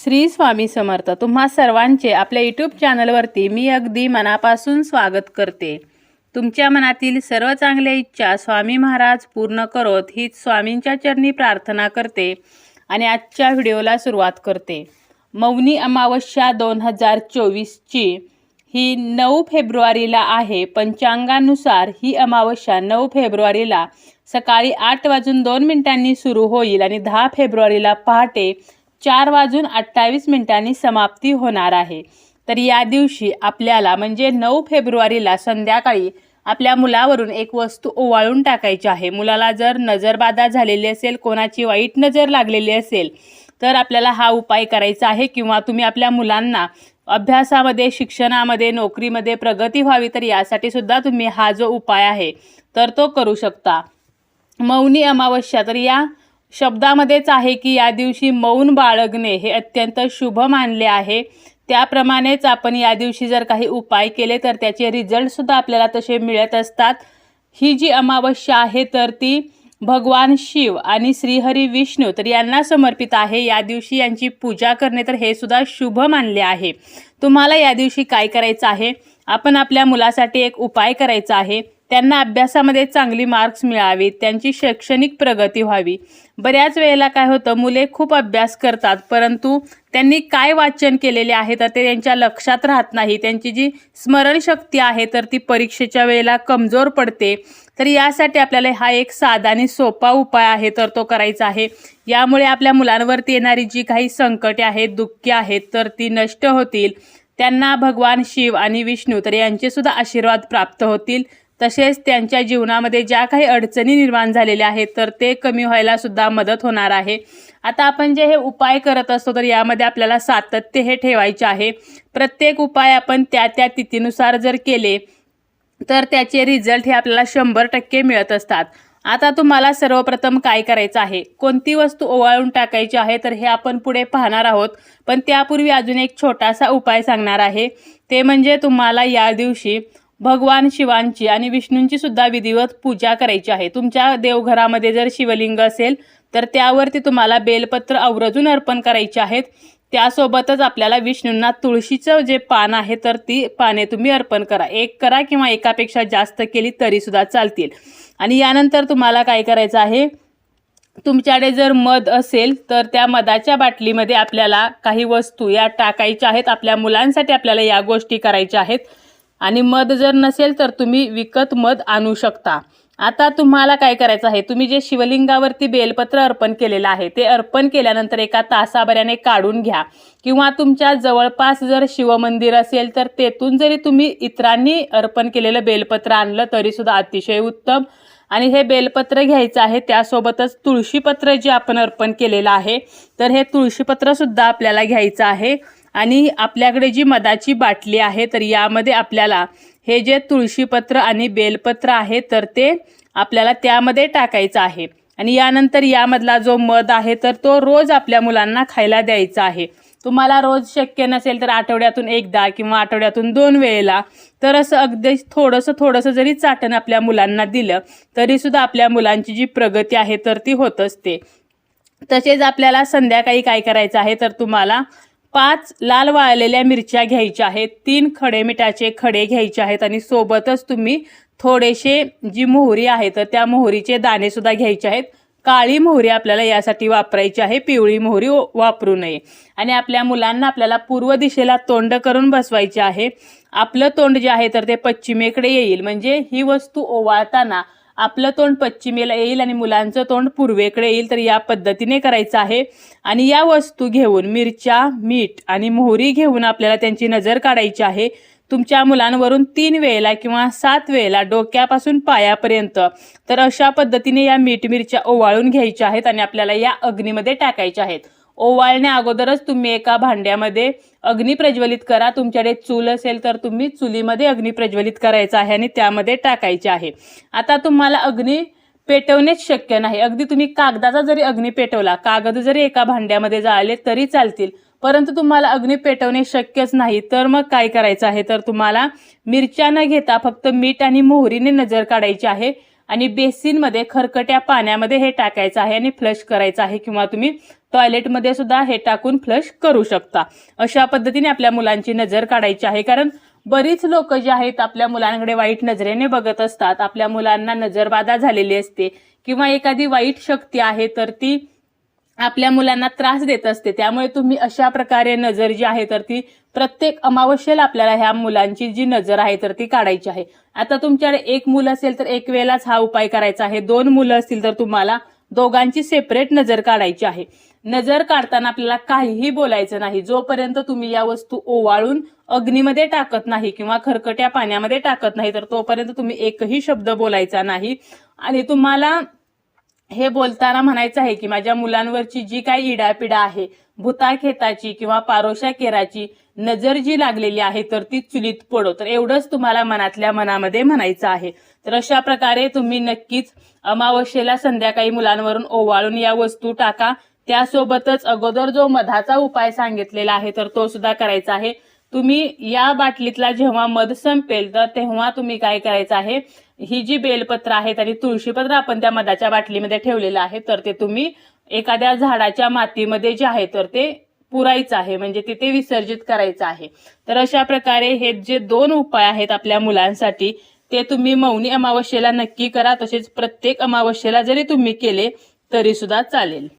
श्री स्वामी समर्थ. तुम्हा सर्वांचे आपल्या यूट्यूब चॅनलवरती मी अगदी मनापासून स्वागत करते. तुमच्या मनातील सर्व चांगल्या इच्छा स्वामी महाराज पूर्ण करोत हीच स्वामींच्या चरणी प्रार्थना करते आणि आजच्या व्हिडिओला सुरुवात करते. मौनी अमावस्या दोन हजार चोवीसची ही नऊ फेब्रुवारीला आहे. पंचांगानुसार ही अमावस्या नऊ फेब्रुवारीला सकाळी आठ वाजून दोन मिनिटांनी सुरू होईल आणि दहा फेब्रुवारीला पहाटे चार वाजून अठ्ठावीस मिनिटांनी समाप्ती होणार आहे. तर या दिवशी आपल्याला म्हणजे नऊ फेब्रुवारीला संध्याकाळी आपल्या मुलावरून एक वस्तू ओवाळून टाकायची आहे. मुलाला जर नजरबाधा झालेली असेल कोणाची वाईट नजर लागलेली असेल तर आपल्याला हा उपाय करायचा आहे किंवा तुम्ही आपल्या मुलांना अभ्यासामध्ये शिक्षणामध्ये नोकरीमध्ये प्रगती व्हावी तर यासाठी सुद्धा तुम्ही हा जो उपाय आहे तर तो करू शकता. मौनी अमावस्या तर या शब्दामध्येच आहे की या दिवशी मौन बाळगणे हे अत्यंत शुभ मानले आहे. त्याप्रमाणेच आपण या दिवशी जर काही उपाय केले तर त्याचे रिझल्टसुद्धा आपल्याला तसे मिळत असतात. ही जी अमावस्या आहे तर ती भगवान शिव आणि श्रीहरी विष्णू तर यांना समर्पित आहे. या दिवशी यांची पूजा करणे तर हे सुद्धा शुभ मानले आहे. तुम्हाला या दिवशी काय करायचं आहे? आपण आपल्या मुलासाठी एक उपाय करायचा आहे. त्यांना अभ्यासामध्ये चांगली मार्क्स मिळावीत त्यांची शैक्षणिक प्रगती व्हावी. बऱ्याच वेळेला काय होतं मुले खूप अभ्यास करतात परंतु त्यांनी काय वाचन केलेले आहे तर ते त्यांच्या लक्षात राहत नाही. त्यांची जी स्मरणशक्ती आहे तर ती परीक्षेच्या वेळेला कमजोर पडते. तर यासाठी आपल्याला हा एक साधा आणि सोपा उपाय आहे तर तो करायचा आहे. यामुळे आपल्या मुलांवरती येणारी जी काही संकटे आहेत दुःखे आहेत तर ती नष्ट होतील. त्यांना भगवान शिव आणि विष्णू तर यांचे सुद्धा आशीर्वाद प्राप्त होतील. तसेच त्यांच्या जीवनामध्ये ज्या काही अडचणी निर्माण झालेल्या आहेत तर ते कमी व्हायला सुद्धा मदत होणार आहे. आता आपण जे हे उपाय करत असतो तर यामध्ये आपल्याला सातत्य हे ठेवायचे आहे. प्रत्येक उपाय आपण त्या त्या तिथीनुसार जर केले तर त्याचे रिझल्ट हे आपल्याला शंभर टक्के मिळत असतात. आता तुम्हाला सर्वप्रथम काय करायचं आहे? कोणती वस्तू ओवाळून टाकायची आहे? तर हे आपण पुढे पाहणार आहोत. पण त्यापूर्वी अजून एक छोटासा उपाय सांगणार आहे. ते म्हणजे तुम्हाला या दिवशी भगवान शिवांची आणि विष्णूंची सुद्धा विधिवत पूजा करायची आहे. तुमच्या देवघरामध्ये जर शिवलिंग असेल तर त्यावरती तुम्हाला बेलपत्र आवर्जून अर्पण करायचे आहेत. त्यासोबतच आपल्याला विष्णूंना तुळशीचं जे पान आहे तर ती पाने तुम्ही अर्पण करा. एक करा किंवा एकापेक्षा जास्त केली तरीसुद्धा चालतील. आणि यानंतर तुम्हाला काय करायचं आहे तुमच्याकडे जर मध असेल तर त्या मधाच्या बाटलीमध्ये आपल्याला काही वस्तू या टाकायच्या आहेत. आपल्या मुलांसाठी आपल्याला या गोष्टी करायच्या आहेत. आणि मध जर नसेल तर तुम्ही विकत मध आणू शकता. आता तुम्हाला काय करायचं आहे? तुम्ही जे शिवलिंगावरती बेलपत्र अर्पण केलेलं आहे ते अर्पण केल्यानंतर एका तासाभराने काढून घ्या. किंवा तुमच्या जवळपास जर शिवमंदिर असेल तर तेथून जरी तुम्ही इतरांनी अर्पण केलेलं बेलपत्र आणलं तरीसुद्धा अतिशय उत्तम. आणि हे बेलपत्र घ्यायचं आहे त्यासोबतच तुळशीपत्र जे आपण अर्पण केलेलं आहे तर हे तुळशीपत्रसुद्धा आपल्याला घ्यायचं आहे. आणि आपल्याकडे जी मधाची बाटली आहे तर यामध्ये आपल्याला हे जे तुळशीपत्र आणि बेलपत्र आहे तर ते आपल्याला त्यामध्ये टाकायचं आहे. आणि यानंतर यामधला जो मध आहे तर तो रोज आपल्या मुलांना खायला द्यायचा आहे. तुम्हाला रोज शक्य नसेल तर आठवड्यातून एकदा किंवा आठवड्यातून दोन वेळेला तर असं अगदी थोडंसं थोडंसं जरी चाटण आपल्या मुलांना दिलं तरीसुद्धा आपल्या मुलांची जी प्रगती आहे तर ती होत असते. तसेच आपल्याला संध्याकाळी काय करायचं आहे तर तुम्हाला पाच लाल वाळलेल्या मिरच्या घ्यायच्या आहेत तीन खडे मिठाचे खडे घ्यायचे आहेत आणि सोबतच तुम्ही थोडेसे जी मोहरी आहे तर त्या मोहरीचे दाणेसुद्धा घ्यायचे आहेत. काळी मोहरी आपल्याला यासाठी वापरायची आहे पिवळी मोहरी वापरू नये. आणि आपल्या मुलांना आपल्याला पूर्व दिशेला तोंड करून बसवायचे आहे. आपलं तोंड जे आहे तर ते पश्चिमेकडे येईल. म्हणजे ही वस्तू ओवाळताना आपलं तोंड पश्चिमेला येईल आणि मुलांचं तोंड पूर्वेकडे येईल तर या पद्धतीने करायचं आहे. आणि या वस्तू घेऊन मिरच्या मीठ आणि मोहरी घेऊन आपल्याला त्यांची नजर काढायची आहे. तुमच्या मुलांवरून तीन वेळेला किंवा सात वेळेला डोक्यापासून पायापर्यंत तर अशा पद्धतीने या मीठ मिरच्या ओवाळून घ्यायच्या आहेत आणि आपल्याला या अग्नीमध्ये टाकायच्या आहेत. ओवाळण्या अगोदरच तुम्ही एका भांड्यामध्ये अग्नी प्रज्वलित करा. तुमच्याकडे चूल असेल तर तुम्ही चुलीमध्ये अग्नी प्रज्वलित करायचं आहे आणि त्यामध्ये टाकायचे आहे. आता तुम्हाला अग्नी पेटवणेच शक्य नाही. अगदी तुम्ही कागदाचा जरी अग्नी पेटवला कागद जरी एका भांड्यामध्ये जाळले तरी चालतील. परंतु तुम्हाला अग्नी पेटवणे शक्यच नाही. तर मग काय करायचं आहे? तर तुम्हाला मिरच्या न घेता फक्त मीठ आणि मोहरीने नजर काढायची आहे. आणि बेसिनमध्ये खरकट्या पाण्यामध्ये हे टाकायचं आहे आणि फ्लश करायचं आहे किंवा तुम्ही टॉयलेटमध्ये सुद्धा हे टाकून फ्लश करू शकता. अशा पद्धतीने आपल्या मुलांची नजर काढायची आहे. कारण बरीच लोक जे आहेत आपल्या मुलांकडे वाईट नजरेने बघत असतात. आपल्या मुलांना नजरबाधा झालेली असते. किंवा एखादी वाईट शक्ती आहे तर ती आपल्या मुलांना त्रास देत असते. त्यामुळे तुम्ही अशा प्रकारे नजर जी आहे तर ती प्रत्येक अमावस्येला आपल्याला ह्या मुलांची जी नजर आहे तर ती काढायची आहे. आता तुमच्याकडे एक मुलं असेल तर एक वेळेलाच हा उपाय करायचा आहे. दोन मुलं असतील तर तुम्हाला दोघांची सेपरेट नजर काढायची आहे. नजर काढताना आपल्याला काहीही बोलायचं नाही. जोपर्यंत तुम्ही या वस्तू ओवाळून अग्नीमध्ये टाकत नाही किंवा खरकट्या पाण्यामध्ये टाकत नाही तर तोपर्यंत तुम्ही एकही शब्द बोलायचा नाही. आणि तुम्हाला हे बोलताना म्हणायचं आहे की माझ्या मुलांवरची जी काही इडापिडा आहे भूताखेताची किंवा पारोशा केराची नजर जी लागलेली आहे तर ती चुलीत पडो. तर एवढंच तुम्हाला मनातल्या मनामध्ये म्हणायचं आहे. तर अशा प्रकारे तुम्ही नक्कीच अमावस्येला संध्याकाळी मुलांवरून ओवाळून या वस्तू टाका. त्यासोबतच अगोदर जो मधाचा उपाय सांगितलेला आहे तर तो सुद्धा करायचा आहे. तुम्ही या बाटलीतला जेव्हा मध संपेल तर तेव्हा तुम्ही काय करायचं आहे? ही जी बेलपत्र आहेत आणि तुळशीपत्र आपण त्या मधाच्या बाटलीमध्ये ठेवलेलं आहे तर ते तुम्ही एखाद्या झाडाच्या मातीमध्ये जे आहे तर ते पुरायचं आहे म्हणजे तिथे विसर्जित करायचं आहे. तर अशा प्रकारे हे जे दोन उपाय आहेत आपल्या मुलांसाठी ते तुम्ही मौनी अमावस्येला नक्की करा तसेच प्रत्येक अमावस्येला जरी तुम्ही केले तरी सुद्धा चालेल.